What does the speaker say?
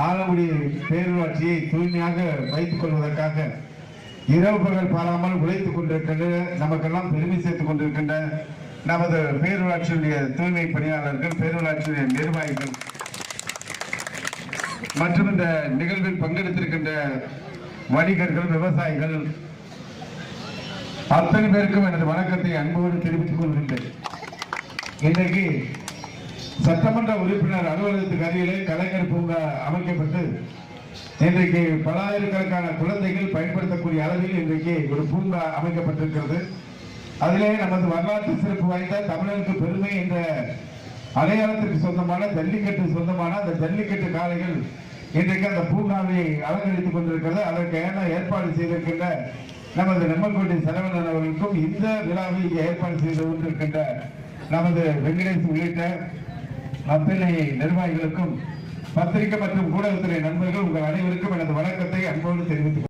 ஆலங்குடி பேரூராட்சியை தூய்மையாக வைத்துக் கொள்வதற்காக இரவு பகல் பாராமல் உழைத்துக் கொண்டிருக்கின்ற நமக்கெல்லாம் பெருமை சேர்த்துக் கொண்டிருக்கின்ற நமது பேரூராட்சியுடைய தூய்மை பணியாளர்கள் பேரூராட்சியுடைய நிர்வாகிகள் மற்றும் இந்த நிகழ்வில் பங்கெடுத்திருக்கின்ற வணிகர்கள் விவசாயிகள் அத்தனை பேருக்கும் எனது வணக்கத்தை அன்போடு தெரிவித்துக் கொள்கின்றேன். இன்றைக்கு சட்டமன்ற உறுப்பினர் அலுவலகத்துக்கு அருகிலே கலைஞர் பூங்கா அமைக்கப்பட்டு இன்றைக்கு பல்லாயிரக்கணக்கான குழந்தைகள் பயன்படுத்தக்கூடிய அளவில் இன்றைக்கு ஒரு பூங்கா அமைக்கப்பட்டிருக்கிறது. அதிலே நமது வரலாற்று சிறப்பு வாய்ந்த தமிழருக்கு பெருமை என்ற அடையாளத்திற்கு சொந்தமான ஜல்லிக்கட்டு சொந்தமான அந்த ஜல்லிக்கட்டு காளைகள் இன்றைக்கு அந்த பூங்காவை அலங்கரித்துக் கொண்டிருக்கிறது. அதற்கான ஏற்பாடு செய்திருக்கின்ற நமது நெம்மல்கோட்டை சரவணன் அவர்களுக்கும் இந்த விழாவை இங்கே ஏற்பாடு செய்து கொண்டிருக்கின்ற நமது வெங்கடேஷ் உள்ளிட்ட அத்தனை நிர்வாகிகளுக்கும் பத்திரிகை மற்றும் ஊடகத்துறை நண்பர்கள் உங்கள் அனைவருக்கும் எனது வணக்கத்தை அன்போடு தெரிவித்துக்